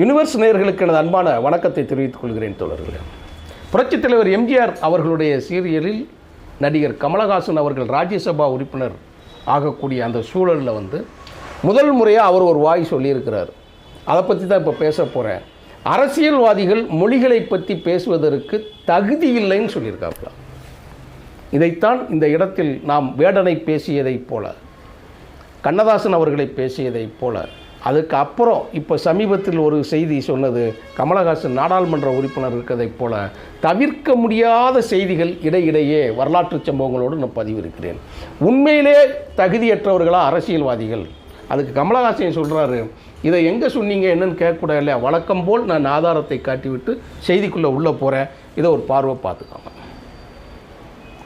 Universe நேயர்களுக்கு எனது அன்பான வணக்கத்தை தெரிவித்துக் கொள்கிறேன் தோழர்களே. புரட்சித் தலைவர் எம்ஜிஆர் அவர்களுடைய சீரியலில் நடிகர் கமலஹாசன் அவர்கள் ராஜ்யசபா உறுப்பினர் ஆகக்கூடிய அந்த சூழலில் வந்து முதல் முறையாக அவர் ஒரு வாய் சொல்லியிருக்கிறார். அதை பற்றி தான் இப்போ பேச போகிறேன் அரசியல்வாதிகள் மொழிகளை பற்றி பேசுவதற்கு தகுதி இல்லைன்னு சொல்லியிருக்காப்ல. இதைத்தான் இந்த இடத்தில் நாம் வேடனை பேசியதைப் போல கண்ணதாசன் அவர்களை பேசியதைப் போல அதுக்கு அப்புறம் இப்போ சமீபத்தில் ஒரு செய்தி சொன்னது கமலஹாசன் நாடாளுமன்ற உறுப்பினர் இருக்கிறதைப் போல தவிர்க்க முடியாத செய்திகள் இடையிடையே வரலாற்று சம்பவங்களோடு நான் பதிவிருக்கிறேன். உண்மையிலே தகுதியற்றவர்களா அரசியல்வாதிகள்? அதுக்கு கமலஹாசன் சொல்கிறாரு இதை எங்கே சொன்னீங்க? என்னன்னு கேட்கக்கூடாது இல்லையா? வழக்கம் போல் நான் ஆதாரத்தை காட்டிவிட்டு செய்திக்குள்ளே உள்ளே போகிறேன் இதை ஒரு பார்வை பார்த்துக்காங்க.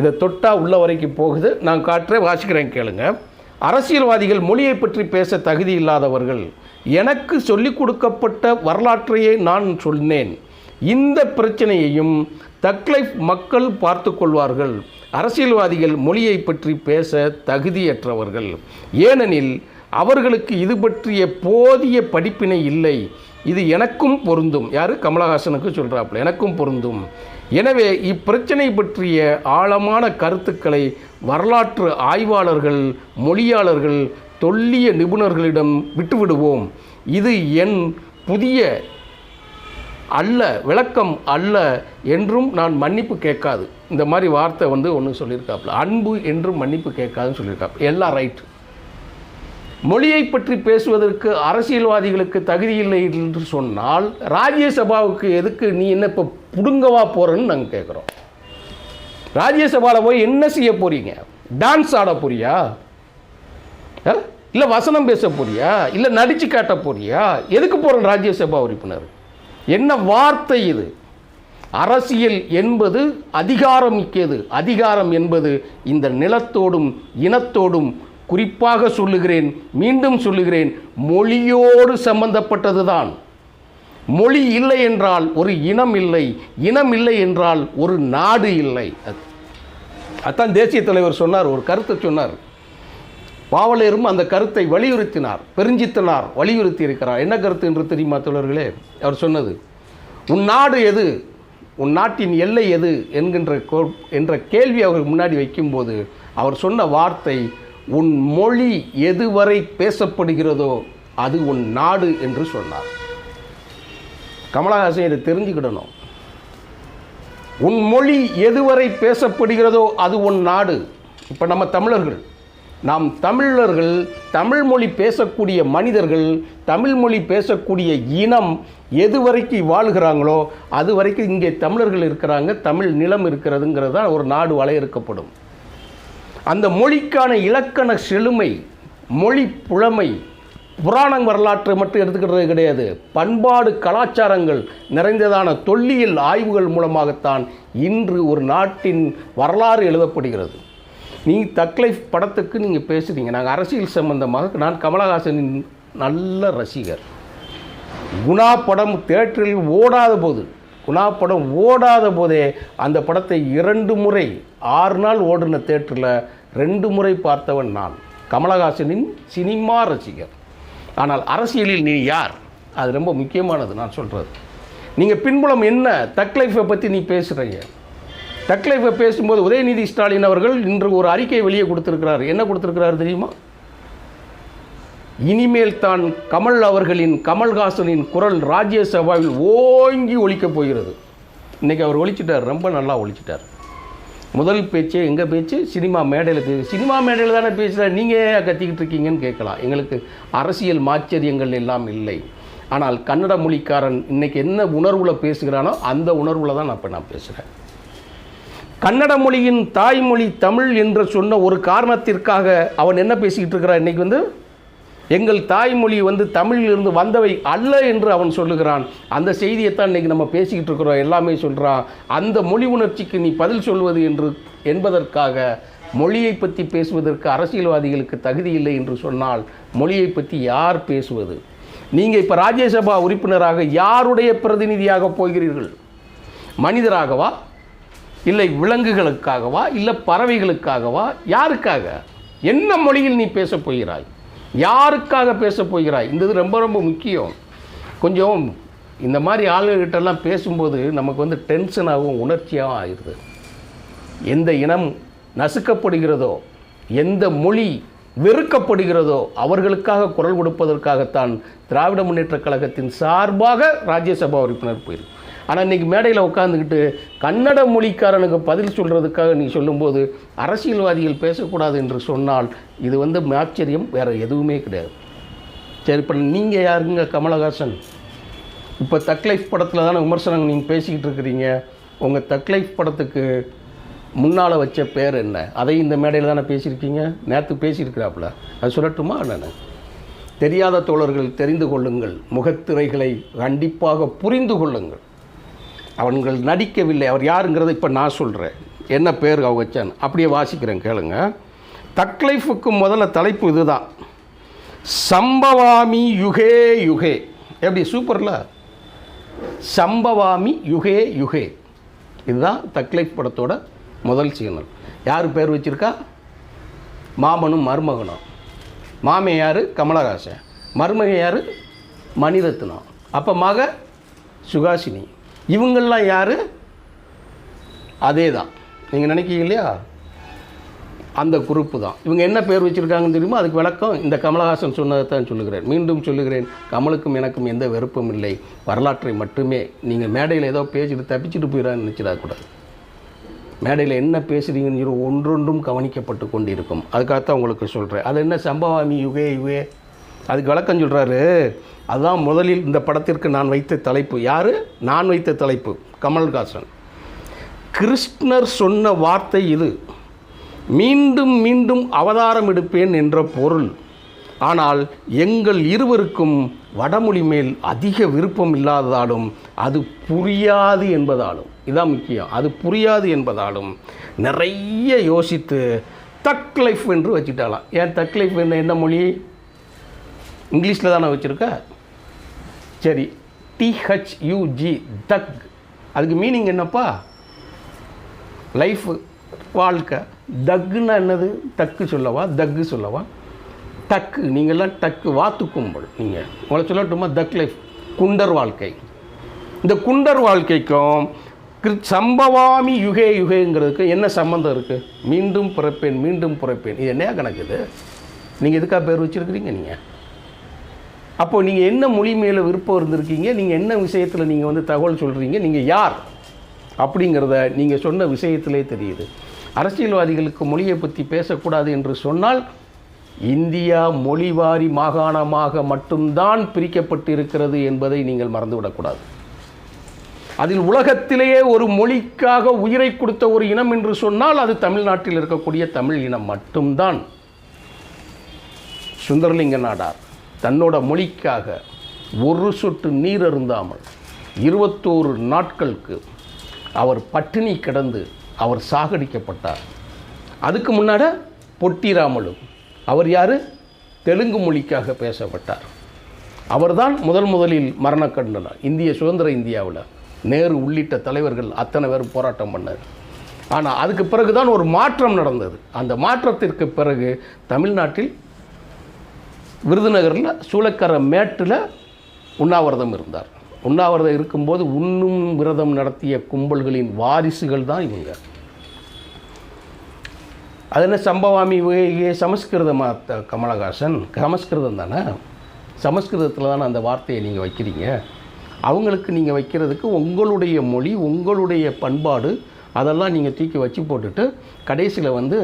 இதை தொட்டா உள்ள வரைக்கும் போகுது. நான் காட்டுறேன் வாசிக்கிறேன் கேளுங்கள் அரசியல்வாதிகள் மொழியை பற்றி பேச தகுதி இல்லாதவர்கள் எனக்கு சொல்லிக் கொடுக்கப்பட்ட வரலாற்றையே நான் சொன்னேன். இந்த பிரச்சனையையும் தக்லைஃப் மக்கள் பார்த்து கொள்வார்கள். அரசியல்வாதிகள் மொழியை பற்றி பேச தகுதியற்றவர்கள். ஏனெனில் அவர்களுக்கு இது பற்றிய போதிய படிப்பினை இல்லை. இது எனக்கும் பொருந்தும். யாரு? கமலஹாசனுக்கு சொல்கிறாப்புல எனக்கும் பொருந்தும். எனவே இப்பிரச்சனை பற்றிய ஆழமான கருத்துக்களை வரலாற்று ஆய்வாளர்கள் மொழியாளர்கள் தொல்லிய நிபுணர்களிடம் விட்டுவிடுவோம். இது என் புதிய அல்ல விளக்கம் அல்ல என்றும் நான் மன்னிப்பு கேட்காது. இந்த மாதிரி வார்த்தை வந்து ஒன்று சொல்லியிருக்காப்புல. அன்பு என்றும் மன்னிப்பு கேட்காதுன்னு சொல்லியிருக்காப்பு எல்லாம் ரைட் மொழியை பற்றி பேசுவதற்கு அரசியல்வாதிகளுக்கு தகுதி இல்லை என்று சொன்னால் ராஜ்யசபாவுக்கு எதுக்கு நீ என்ன இப்போ புடுங்கவா போகிறன்னு நாங்கள் கேட்குறோம் ராஜ்யசபாவில் போய் என்ன செய்ய போறீங்க? டான்ஸ் ஆட போறியா? இல்லை வசனம் பேச போறியா? இல்லை நடிச்சு காட்ட போறியா? எதுக்கு போகிறோம் ராஜ்யசபா உறுப்பினர்? என்ன வார்த்தை இது? அரசியல் என்பது அதிகாரம் மிக்கது. அதிகாரம் என்பது இந்த நிலத்தோடும் இனத்தோடும் குறிப்பாக சொல்லுகிறேன் மீண்டும் சொல்லுகிறேன் மொழியோடு சம்பந்தப்பட்டது தான் மொழி இல்லை என்றால் ஒரு இனம் இல்லை இனம் இல்லை என்றால் ஒரு நாடு இல்லை. அது. அதான் தேசிய தலைவர் சொன்னார் ஒரு கருத்தை சொன்னார். பாவலரும் அந்த கருத்தை வலியுறுத்தினார் பெருஞ்சித்தனார் வலியுறுத்தி இருக்கிறார் என்ன கருத்து என்று தெரியுமா தோழர்களே? அவர் சொன்னது உன் நாடு எது? உன் நாட்டின் எல்லை எது? என்கின்ற கோ- என்ற கேள்வி அவர் முன்னாடி வைக்கும்போது அவர் சொன்ன வார்த்தை உன் மொழி எதுவரை பேசப்படுகிறதோ அது உன் நாடு என்று சொன்னார். கமலஹாசன் இதை தெரிஞ்சுக்கிடணும். உன் மொழி எதுவரை பேசப்படுகிறதோ அது உன் நாடு. இப்போ நம்ம தமிழர்கள் நாம் தமிழர்கள் தமிழ் மொழி பேசக்கூடிய மனிதர்கள் தமிழ் மொழி பேசக்கூடிய இனம் எது வரைக்கும் வாழ்கிறாங்களோ அது வரைக்கும் இங்கே தமிழர்கள் இருக்கிறாங்க தமிழ் நிலம் இருக்கிறதுங்கிறது தான் ஒரு நாடு வரையறுக்கப்படும் அந்த மொழிக்கான இலக்கண செழுமை மொழி புலமை புராண வரலாற்றை மட்டும் எடுத்துக்கிறது கிடையாது. பண்பாடு கலாச்சாரங்கள் நிறைந்ததான தொல்லியல் ஆய்வுகள் மூலமாகத்தான் இன்று ஒரு நாட்டின் வரலாறு எழுதப்படுகிறது. நீ தக்லைஃப் படத்துக்கு நீங்கள் பேசுகிறீங்க நாங்கள் அரசியல் சம்பந்தமாக நான் கமலஹாசனின் நல்ல ரசிகர். குணா படம் தேட்டரில் ஓடாத போது குணா படம் ஓடாத போதே அந்த படத்தை இரண்டு முறை ஆறு நாள் ஓடின தேட்டரில் ரெண்டு முறை பார்த்தவன் நான். கமலஹாசனின் சினிமா ரசிகர். ஆனால் அரசியலில் நீ யார்? அது ரொம்ப முக்கியமானது நான் சொல்கிறது நீங்கள் பின்புலம் என்ன? தக்லைஃபை பற்றி நீ பேசுகிறீங்க தக்லைஃபை பேசும்போது உதயநிதி ஸ்டாலின் அவர்கள் இன்று ஒரு அறிக்கை வெளியே கொடுத்துருக்கிறார். என்ன கொடுத்துருக்கிறார் தெரியுமா? இனிமேல் தான் கமல் அவர்களின் கமல்ஹாசனின் குரல் ராஜ்யசபாவில் ஓங்கி ஒழிக்கப் போகிறது. இன்றைக்கி அவர் ஒழிச்சிட்டார் ரொம்ப நல்லா ஒழிச்சிட்டார் முதல் பேச்சு எங்கள் பேச்சு? சினிமா மேடலுக்கு சினிமா மேடையில் தானே பேசுகிற நீங்கள் கத்திக்கிட்டு இருக்கீங்கன்னு கேட்கலாம். எங்களுக்கு அரசியல் மாச்சரியங்கள் எல்லாம் இல்லை. ஆனால் கன்னட மொழிக்காரன் இன்னைக்கு என்ன உணர்வில் பேசுகிறானோ அந்த உணர்வில் தான் நான் இப்போ நான் பேசுகிறேன் கன்னட மொழியின் தாய்மொழி தமிழ் என்று சொன்ன ஒரு காரணத்திற்காக அவன் என்ன பேசிக்கிட்டு இருக்கிறான் இன்றைக்கி வந்து? எங்கள் தாய்மொழி வந்து தமிழிலிருந்து வந்தவை அல்ல என்று அவன் சொல்லுகிறான். அந்த செய்தியைத்தான் இன்றைக்கி நம்ம பேசிக்கிட்டு இருக்கிறோம். எல்லாமே சொல்கிறான் அந்த மொழி உணர்ச்சிக்கு நீ பதில் சொல்வது என்று என்பதற்காக மொழியை பற்றி பேசுவதற்கு அரசியல்வாதிகளுக்கு தகுதி இல்லை என்று சொன்னால் மொழியை பற்றி யார் பேசுவது? நீங்கள் இப்போ ராஜ்யசபா உறுப்பினராக யாருடைய பிரதிநிதியாக போகிறீர்கள்? மனிதராகவா? இல்லை விலங்குகளுக்காகவா? இல்லை பறவைகளுக்காகவா? யாருக்காக? என்ன மொழியில் நீ பேசப் போகிறாய்? யாருக்காக பேச போகிறாய்? இந்த இது ரொம்ப ரொம்ப முக்கியம். கொஞ்சம் இந்த மாதிரி ஆளுகிட்டெல்லாம் பேசும்போது நமக்கு வந்து டென்ஷனாகவும் உணர்ச்சியாகவும் ஆயிடுது. எந்த இனம் நசுக்கப்படுகிறதோ எந்த மொழி வெறுக்கப்படுகிறதோ அவர்களுக்காக குரல் கொடுப்பதற்காகத்தான் திராவிட முன்னேற்றக் கழகத்தின் சார்பாக ராஜ்யசபா உறுப்பினர் போயிருக்கு ஆனால் இன்றைக்கி மேடையில் உட்காந்துக்கிட்டு கன்னட மொழிக்காரனுக்கு பதில் சொல்கிறதுக்காக நீ சொல்லும்போது அரசியல்வாதிகள் பேசக்கூடாது என்று சொன்னால் இது வந்து ஆச்சரியம் வேறு எதுவுமே கிடையாது. சரி இப்போ நீங்கள் யாருங்க கமலஹாசன்? இப்போ தக்லைஃப் படத்தில் தானே விமர்சனம் நீங்கள் பேசிக்கிட்டு இருக்கிறீங்க. உங்கள் தக்லைஃப் படத்துக்கு முன்னால் வச்ச பேர் என்ன? அதை இந்த மேடையில் தானே பேசியிருக்கீங்க? நேற்று பேசியிருக்கிறாப்புல. அது சொல்லட்டுமா நான் தெரியாத தோழர்கள் தெரிந்து கொள்ளுங்கள். முகத்திரைகளை கண்டிப்பாக புரிந்து கொள்ளுங்கள். அவன்கள் நடிக்கவில்லை. அவர் யாருங்கிறத இப்போ நான் சொல்கிறேன் என்ன பேர் அவங்க வச்சான் அப்படியே வாசிக்கிறேன் கேளுங்க. தக்லைஃபுக்கு முதல்ல தலைப்பு இதுதான். சம்பவாமி யுகே யுகே. எப்படி சூப்பரில்? சம்பவாமி யுகே யுகே. இதுதான் தக்லைஃப் படத்தோட முதல் சீனல். யார் பேர் வச்சிருக்கா? மாமனும் மருமகனும். மாமே யார்? கமலஹாசன். மருமகன் யார்? மணிரத்னம். அப்போ மக சுகாசினி. இவங்கள்லாம் யார்? அதே தான் நீங்கள் நினைக்கிறீங்க இல்லையா? அந்த குரூப்பு தான். இவங்க என்ன பேர் வச்சுருக்காங்கன்னு தெரியுமோ? அதுக்கு விளக்கம் இந்த கமலஹாசன் சொன்னதை தான் சொல்லுகிறேன் மீண்டும் சொல்லுகிறேன் கமலுக்கும் எனக்கும் எந்த வெறுப்பும் இல்லை. வரலாற்றை மட்டுமே நீங்கள் மேடையில் ஏதோ பேசிட்டு தப்பிச்சுட்டு போயிடான்னு நினச்சிடக்கூடாது மேடையில் என்ன பேசுகிறீங்கன்னு ஒன்றொன்றும் கவனிக்கப்பட்டு கொண்டிருக்கும். அதுக்காகத்தான் உங்களுக்கு சொல்கிறேன் அது என்ன சம்பவாமி யுகே யுகே? அதுக்கு விளக்கம் சொல்கிறாரு அதுதான் முதலில் இந்த படத்திற்கு நான் வைத்த தலைப்பு. யார்? நான் வைத்த தலைப்பு. கமல்ஹாசன். கிருஷ்ணர் சொன்ன வார்த்தை இது. மீண்டும் மீண்டும் அவதாரம் எடுப்பேன் என்ற பொருள். ஆனால் எங்கள் இருவருக்கும் வடமொழி மேல் அதிக விருப்பம் இல்லாததாலும் அது புரியாது என்பதாலும் இதான் முக்கியம் அது புரியாது என்பதாலும் நிறைய யோசித்து தக் லைஃப் என்று வச்சுட்டாலாம் ஏன் தக் லைஃப் என்ன என்ன மொழி? இங்கிலீஷில் தானே வச்சுருக்க? சரி. டிஹெச்யூஜி தக் அதுக்கு மீனிங் என்னப்பா? லைஃப் வாழ்க்கை. தக்குன்னா என்னது? தக்கு சொல்லவா? தக்கு சொல்லவா? டக்கு நீங்கள்லாம் டக்கு வாத்து கும்பல். நீங்கள் உங்களை சொல்லட்டுமா? தக் லைஃப் குண்டர் வாழ்க்கை. இந்த குண்டர் வாழ்க்கைக்கும் கிரு- சம்பவாமி யுகே யுகேங்கிறதுக்கு என்ன சம்மந்தம் இருக்குது மீண்டும் பிறப்பேன் மீண்டும் பிறப்பேன். இது என்ன கணக்குது நீங்கள் எதுக்காக பேர் வச்சுருக்கிறீங்க நீங்கள் அப்போ நீங்கள் என்ன மொழி மேலே விருப்பம் இருந்திருக்கீங்க? நீங்கள் என்ன விஷயத்தில் நீங்கள் வந்து தகவல் சொல்கிறீங்க நீங்கள் யார்? அப்படிங்கிறத நீங்கள் சொன்ன விஷயத்திலே தெரியுது. அரசியல்வாதிகளுக்கு மொழியை பற்றி பேசக்கூடாது என்று சொன்னால் இந்தியா மொழிவாரி மாகாணமாக மட்டும்தான் பிரிக்கப்பட்டு இருக்கிறது என்பதை நீங்கள் மறந்துவிடக்கூடாது. அதில் உலகத்திலேயே ஒரு மொழிக்காக உயிரை கொடுத்த ஒரு இனம் என்று சொன்னால் அது தமிழ்நாட்டில் இருக்கக்கூடிய தமிழ் இனம் மட்டும்தான். சுந்தரலிங்க நாடார். தன்னோட மொழிக்காக ஒரு சொட்டு நீர் அருந்தாமல் இருபத்தோரு நாட்களுக்கு அவர் பட்டினி கிடந்து அவர் சாகடிக்கப்பட்டார். அதுக்கு முன்னாட பொட்டிராமலும் அவர் யார்? தெலுங்கு மொழிக்காக பேசப்பட்டார். அவர்தான் முதல் முதலில் மரணக்கண்டனர். இந்திய சுதந்திர இந்தியாவில் நேரு உள்ளிட்ட தலைவர்கள் அத்தனை பேர் போராட்டம் பண்ணார். ஆனால் அதுக்கு பிறகு தான் ஒரு மாற்றம் நடந்தது. அந்த மாற்றத்திற்கு பிறகு தமிழ்நாட்டில் விருதுநகரில் சூளக்கரை மேட்டில் உண்ணாவிரதம் இருந்தார். உண்ணாவிரதம் இருக்கும்போது உண்ணும் விரதம் நடத்திய கும்பல்களின் வாரிசுகள் தான் இவங்க. அது என்ன சம்பவாமி வே- சமஸ்கிருதமா கமலஹாசன்? சமஸ்கிருதம் தானே? சமஸ்கிருதத்தில் தானே அந்த வார்த்தையை நீங்கள் வைக்கிறீங்க? அவங்களுக்கு நீங்கள் வைக்கிறதுக்கு உங்களுடைய மொழி உங்களுடைய பண்பாடு அதெல்லாம் நீங்கள் தூக்கி வச்சு போட்டுட்டு கடைசியில் வந்து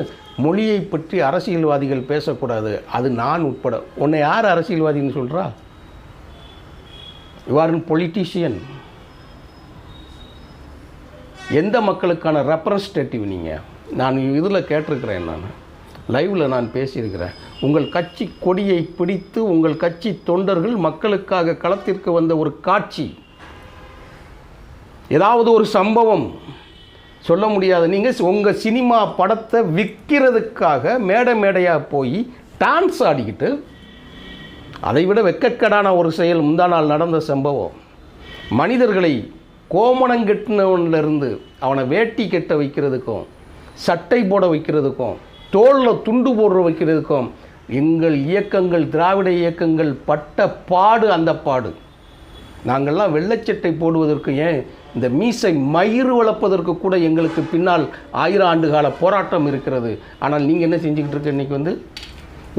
மொழியை பற்றி அரசியல்வாதிகள் பேசக்கூடாது. அது நான் உட்பட. உன்னை யார் அரசியல்வாதின்னு சொல்கிறா யூ ஆர் பொலிட்டீஷியன் எந்த மக்களுக்கான ரெப்ரஸன்டேட்டிவ் நீங்கள் நான் இதில் கேட்டிருக்கிறேன் நான். லைவில் நான் பேசியிருக்கிறேன். உங்கள் கட்சி கொடியை பிடித்து உங்கள் கட்சி தொண்டர்கள் மக்களுக்காக களத்திற்கு வந்த ஒரு காட்சி. ஏதாவது ஒரு சம்பவம். சொல்ல முடியாது. நீங்கள் உங்கள் சினிமா படத்தை விற்கிறதுக்காக மேடை மேடையாக போய் டான்ஸ் ஆடிக்கிட்டு அதை விட வெக்கக்கடான ஒரு செயல் முந்தா நாள் நடந்த சம்பவம். மனிதர்களை கோமணங்கெட்டினவன்லேருந்து அவனை வேட்டி கெட்ட வைக்கிறதுக்கும் சட்டை போட வைக்கிறதுக்கும் தோளில் துண்டு போடுற வைக்கிறதுக்கும் எங்கள் இயக்கங்கள் திராவிட இயக்கங்கள் பட்ட பாடு அந்த பாடு. நாங்கள்லாம் வெள்ளைச்சட்டை போடுவதற்கு ஏன் இந்த மீசை மயிறு வளர்ப்பதற்கு கூட எங்களுக்கு பின்னால் ஆயிரம் ஆண்டு கால போராட்டம் இருக்கிறது. ஆனால் நீங்கள் என்ன செஞ்சுக்கிட்டு இருக்க இன்றைக்கி வந்து?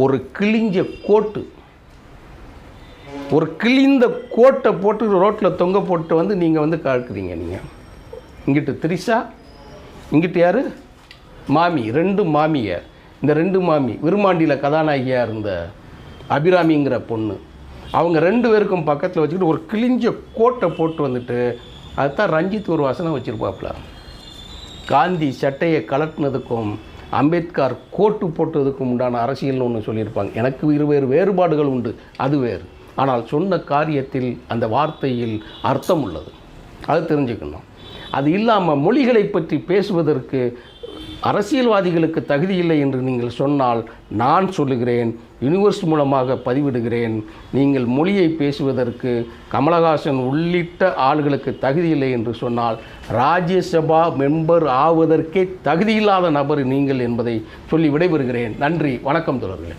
ஒரு கிழிஞ்ச கோட்டு. ஒரு கிழிந்த கோட்டை போட்டு ரோட்டில் தொங்க போட்டு வந்து நீங்கள் வந்து கலக்குறீங்க நீங்கள் இங்கிட்டு திரிஷா இங்கிட்டு யார்? மாமி ரெண்டு மாமியார் இந்த ரெண்டு மாமி விருமாண்டியில் கதாநாயகியாக இருந்த அபிராமிங்கிற பொண்ணு. அவங்க ரெண்டு பேருக்கும் பக்கத்தில் வச்சுக்கிட்டு ஒரு கிழிஞ்ச கோட்டை போட்டு வந்துட்டு அதுதான் ரஞ்சித் ஒரு வசனம் வச்சுருப்பாப்புல. காந்தி சட்டையை கலட்டினதுக்கும் அம்பேத்கர் கோட்டு போட்டதுக்கும் உண்டான அரசியல்னு ஒன்று சொல்லியிருப்பாங்க. எனக்கு இருவேறு வேறுபாடுகள் உண்டு அது வேறு. ஆனால் சொன்ன காரியத்தில் அந்த வார்த்தையில் அர்த்தம் உள்ளது. அது தெரிஞ்சுக்கணும். அது இல்லாமல் மொழிகளை பற்றி பேசுவதற்கு அரசியல்வாதிகளுக்கு தகுதி இல்லை என்று நீங்கள் சொன்னால் நான் சொல்லுகிறேன் யூனிவர்ஸ் மூலமாக பதிவிடுகிறேன். நீங்கள் மொழியை பேசுவதற்கு கமலஹாசன் உள்ளிட்ட ஆளுகளுக்கு தகுதி இல்லை என்று சொன்னால் ராஜ்யசபா மெம்பர் ஆவதற்கே தகுதியில்லாத நபர் நீங்கள் என்பதை சொல்லி விடைபெறுகிறேன். நன்றி வணக்கம் தொடர்களே